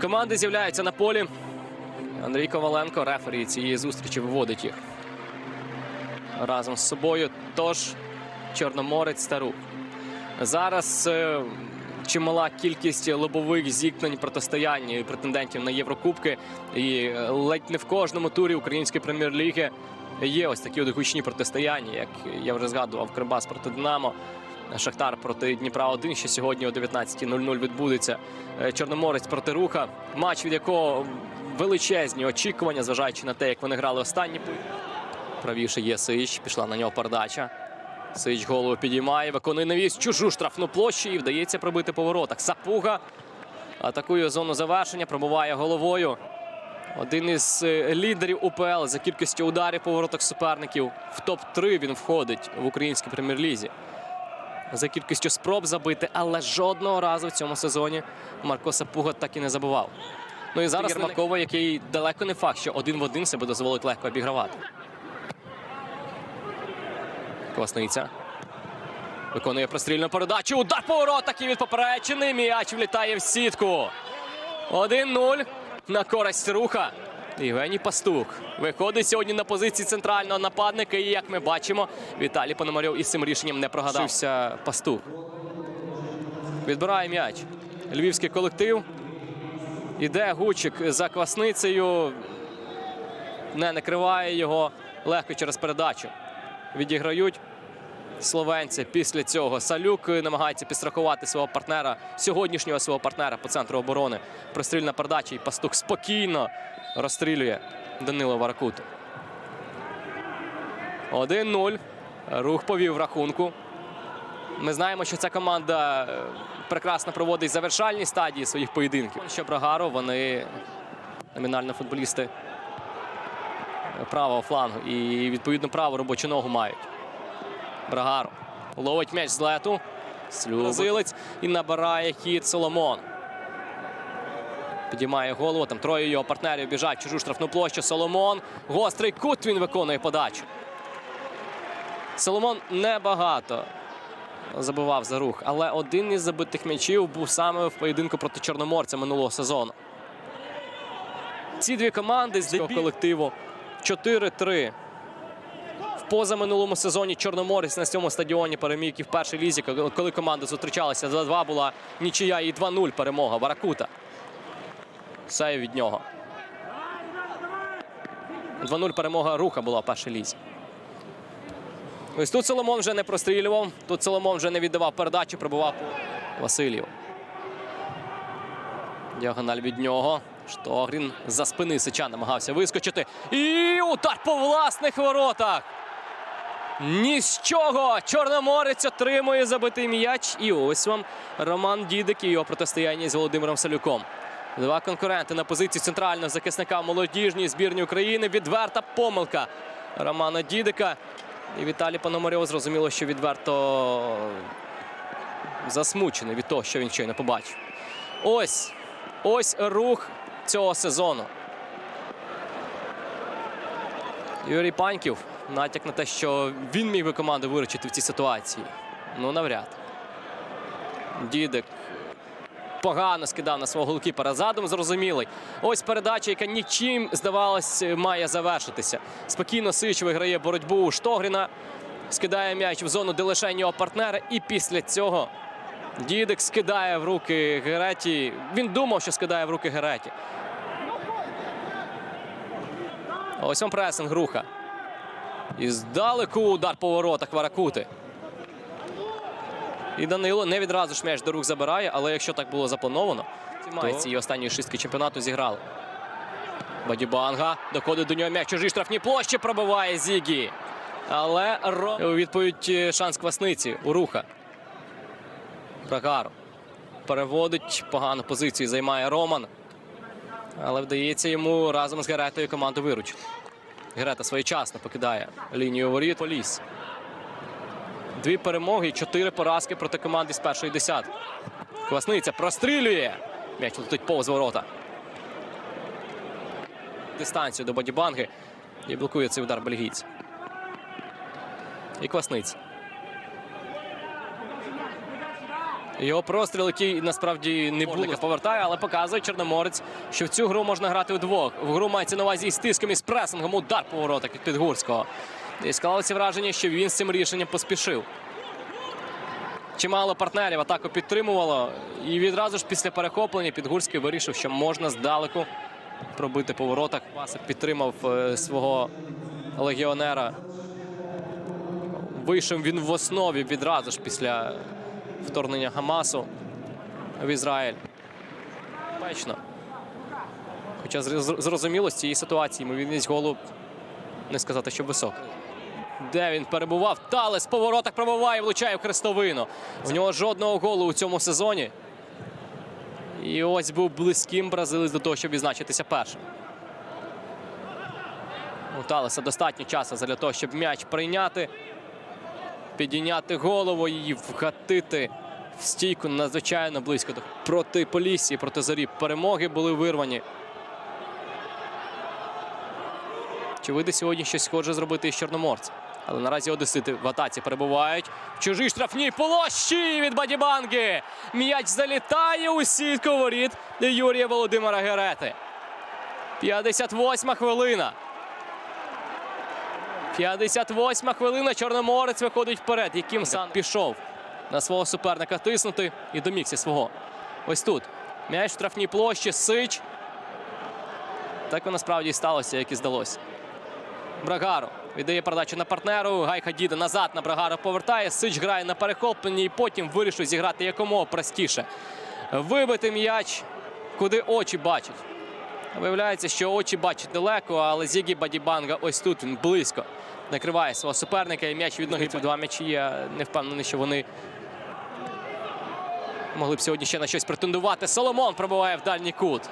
Команди з'являються на полі. Андрій Коваленко, рефері цієї зустрічі, виводить їх разом з собою. Тож Чорноморець та. Зараз е, чимала кількість лобових зіткнень протистоянь претендентів на Єврокубки. І е, ледь не в кожному турі української прем'єр-ліги є ось такі от гучні протистояння, як я вже згадував, Кривбас проти Динамо. Шахтар проти Дніпра 1 що сьогодні о 19.00 відбудеться. Е, Чорноморець проти руха. Матч, від якого величезні очікування, зважаючи на те, як вони грали останні. Правіше є Сич, пішла на нього передача. Сич голову підіймає, виконує навіс чужу штрафну площу і вдається пробити по воротах. Сапуга атакує зону завершення, пробуває головою. Один із е, лідерів УПЛ за кількістю ударів по суперників. В топ-3 він входить в українській прем'єр-лізі. За кількістю спроб забити, але жодного разу в цьому сезоні Марко Сапуга так і не забував. Ну і зараз Єрмакова, який далеко не факт, що один в один себе дозволить легко обігравати. Квасниця. Виконує прострільну передачу. Удар по воротах і від поперечини. М'яч влітає в сітку. 1-0 на користь руха. Євгеній Пастух виходить сьогодні на позиції центрального нападника. І як ми бачимо, Віталій Пономарьов із цим рішенням не прогадався Пастух. Відбирає м'яч. Львівський колектив. Іде Гучик за квасницею. Не накриває його легко через передачу. Відіграють словенці. Після цього Салюк намагається підстрахувати свого партнера, сьогоднішнього свого партнера по центру оборони. Прострільна передача і пастух спокійно розстрілює Данило Варакуту. 1-0. Рух повів рахунку. Ми знаємо, що ця команда е, прекрасно проводить завершальні стадії своїх поєдинків. Що Брагаро, вони номінально футболісти правого флангу і відповідно праву робочу ногу мають. Брагаро ловить м'яч з лету. Бразилець і набирає хід Соломон. Підіймає голову. Там троє його партнерів біжать чужу штрафну площу. Соломон. Гострий кут він виконує подачу. Соломон небагато забивав за рух, але один із забитих м'ячів був саме в поєдинку проти Чорноморця минулого сезону. Ці дві команди з цього колективу 4-3. Позаминулому сезоні Чорноморець на цьому стадіоні переміг і в першій лізі, коли- команди зустрічалися. 2-2 була нічия і 2-0 перемога. Варакута. Сейв від нього. 2-0 перемога руха була в першій лізі. Ось тут Соломон вже не прострілював. Тут Соломон вже не віддавав передачу, пробував Васильєв. Діагональ від нього. Штогрін за спини Сича намагався вискочити. І удар по власних воротах. Ні з чого. Чорноморець отримує забитий м'яч. І ось вам Роман Дідик і його протистояння з Володимиром Салюком. Два конкуренти на позиції центрального захисника молодіжній збірні України. Відверта помилка Романа Дідика. І Віталій Пономарьов зрозуміло, що відверто засмучений від того, що він щойно побачив. Ось ось рух цього сезону. Юрій Паньків натяк на те, що він міг би команду виручити в цій ситуації. Ну, навряд. Дідик погано скидав на свого голкіпера. Задум зрозумілий. Ось передача, яка нічим, здавалось, має завершитися. Спокійно Сич виграє боротьбу у Штогріна. Скидає м'яч в зону, де лише його партнера. І після цього Дідик скидає в руки Гереті. Він думав, що скидає в руки Гереті. Ось вам пресинг руха. І здалеку удар по воротах Варакути. І Данило не відразу ж м'яч до рук забирає, але якщо так було заплановано, то цієї останньої шістки чемпіонату зіграли. Бадібанга доходить до нього м'яч. Чужі штрафні площі пробиває Зігі. Але Ро... у відповідь е, шанс квасниці у руха. Брагаро. Переводить погану позицію, займає Роман. Але вдається йому разом з Геретою команду виручити. Герета своєчасно покидає лінію воріт. Поліс. Дві перемоги чотири поразки проти команди з першої десятки. Квасниця прострілює. М'яч летить повз ворота. Дистанцію до бодібанги І блокує цей удар бельгійця. І Квасниця. Його простріл, який насправді не було повертає, але показує Чорноморець, що в цю гру можна грати вдвох. В гру мається на увазі із тиском і з пресингом. Удар по воротах від Підгурського. І склалося враження, що він з цим рішенням поспішив. Чимало партнерів атаку підтримувало. І відразу ж після перехоплення Підгурський вирішив, що можна здалеку пробити по воротах. Пасик підтримав е, свого легіонера. Вийшов він в основі відразу ж після вторгнення Хамасу в Ізраїль. Безпечно. Хоча зрозуміло, з цієї ситуації ймовірність голу не сказати, що висока. Де він перебував? Талес по воротах пробиває, влучає в хрестовину. В нього жодного голу у цьому сезоні. І ось був близьким бразилець до того, щоб відзначитися першим. У Талеса достатньо часу для того, щоб м'яч прийняти, підійняти голову і вгатити в стійку надзвичайно близько. Проти Полісі, проти зорі. Перемоги були вирвані. Чи вийде сьогодні щось схоже зробити із Чорноморця? Але наразі одесити в атаці перебувають. В чужій штрафній площі від Бадібанги. М'яч залітає у сітку воріт Юрія Володимира Герети. 58 хвилина. 58 хвилина. Чорноморець виходить вперед. Яким сан пішов на свого суперника тиснути і домігся свого. Ось тут. М'яч в штрафній площі. Сич. Так воно справді і сталося, як і здалося. Брагаро віддає передачу на партнеру. Гайка діда назад на Брагаро повертає. Сич грає на перехопленні і потім вирішив зіграти якомога простіше. Вибити м'яч, куди очі бачать. Виявляється, що очі бачать далеко, але Зігі Бадібанга ось тут він близько накриває свого суперника. І м'яч від ноги. Тут два м'ячі. Я не впевнений, що вони могли б сьогодні ще на щось претендувати. Соломон пробиває в дальній кут.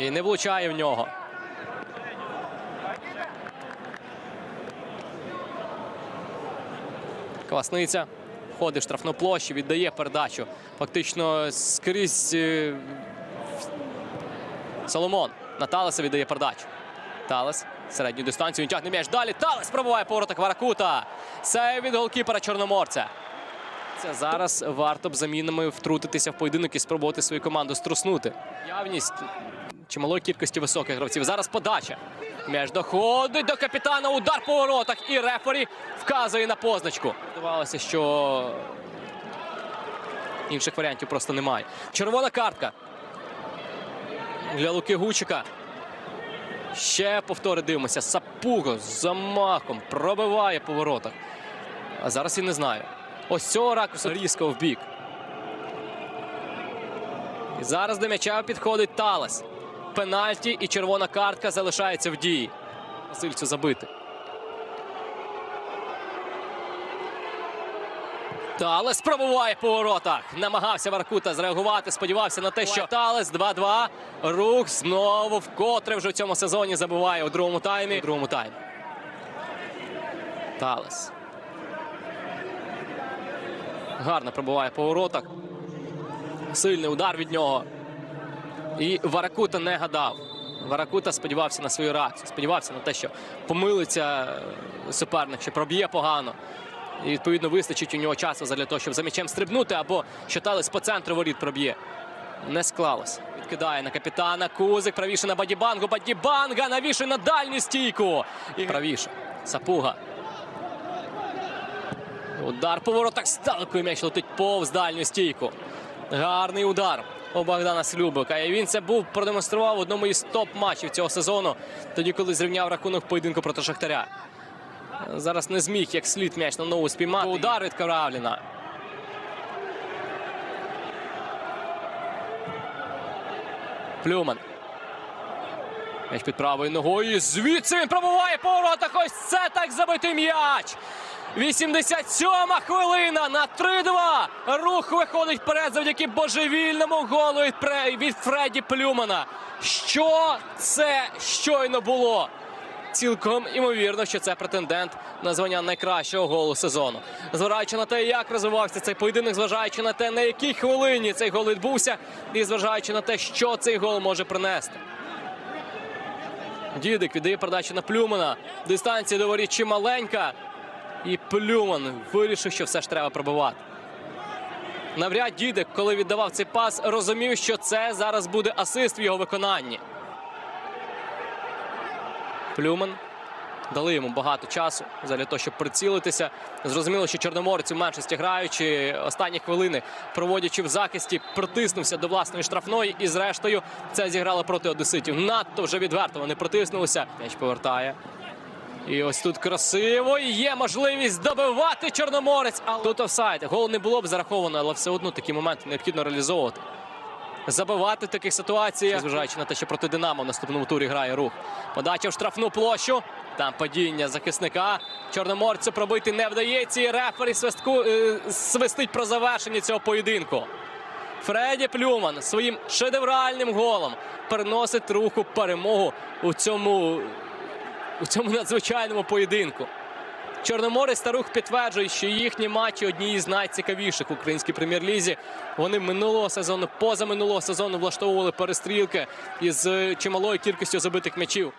І не влучає в нього. Квасниця входить в штрафну площу, віддає передачу. Фактично скрізь е, Соломон на Талеса віддає передачу. Талес середню дистанцію він тягне м'яч далі. Талес пробиває повороток Варакута. Сейв від голкіпера Чорноморця. Це зараз варто б замінами втрутитися в поєдинок і спробувати свою команду струснути. Явність чималої кількості високих гравців. Зараз подача. М'яч доходить до капітана. Удар по воротах. І рефері вказує на позначку. Здавалося, що інших варіантів просто немає. Червона картка для Луки Гучика. Ще повтори дивимося. Сапуго з замахом пробиває по воротах. А зараз я не знаю. Ось цього ракурсу різко в бік. І зараз до м'яча підходить Талес. Пенальті і червона картка залишається в дії. Васильцю забити. Талес пробуває по воротах. Намагався Варкута зреагувати. Сподівався на те, що Талес 2-2. Рух знову вкотре вже в цьому сезоні забиває у другому таймі. У другому таймі. Талес. Гарно пробуває по воротах. Сильний удар від нього. І Варакута не гадав. Варакута сподівався на свою реакцію. Сподівався на те, що помилиться е, суперник, що проб'є погано. І відповідно вистачить у нього часу для того, щоб за м'ячем стрибнути, або що Талес по центру воріт проб'є. Не склалось. Відкидає на капітана. Кузик правіше на Бадібангу. Бадібанга навішує на дальню стійку. І правіше. Сапуга. Удар по воротах здалеку м'яч летить повз дальню стійку. Гарний удар у Богдана Слюбика. І він це був продемонстрував в одному із топ-матчів цього сезону, тоді, коли зрівняв рахунок поєдинку проти Шахтаря. Зараз не зміг як слід м'яч на нову спіймати. Удар від Кравліна. Плюман. М'яч під правою ногою. Звідси він пробуває по воротах. Ось це так забитий м'яч. 87-ма хвилина на 3-2. Рух виходить вперед завдяки божевільному голу від, Фредді Плюмана. Що це щойно було? Цілком імовірно, що це претендент на звання найкращого голу сезону. Зважаючи на те, як розвивався цей поєдинок, зважаючи на те, на якій хвилині цей гол відбувся, і зважаючи на те, що цей гол може принести. Дідик віддає передачу на Плюмана. Дистанція до воріт чималенька. І Плюман вирішив, що все ж треба пробивати. Навряд дідик, коли віддавав цей пас, розумів, що це зараз буде асист в його виконанні. Плюман дали йому багато часу для того, щоб прицілитися. Зрозуміло, що чорноморець у меншості граючи останні хвилини, проводячи в захисті, притиснувся до власної штрафної, і зрештою це зіграло проти одеситів. Надто вже відверто вони притиснулися. М'яч повертає. І ось тут красиво. Є можливість добивати Чорноморець. Але тут офсайд. Гол не було б зараховано, але все одно такі моменти необхідно реалізовувати. Забивати в таких ситуаціях, зважаючи на те, що проти Динамо в наступному турі грає рух. Подача в штрафну площу. Там падіння захисника. Чорноморцю пробити не вдається. І рефері свистку, е, свистить про завершення цього поєдинку. Фредді Плюман своїм шедевральним голом переносить руху перемогу у цьому, у цьому надзвичайному поєдинку. Чорноморець та рух підтверджують, що їхні матчі одні з найцікавіших в українській прем'єр-лізі. Вони минулого сезону, позаминулого сезону влаштовували перестрілки із е, чималою кількістю забитих м'ячів.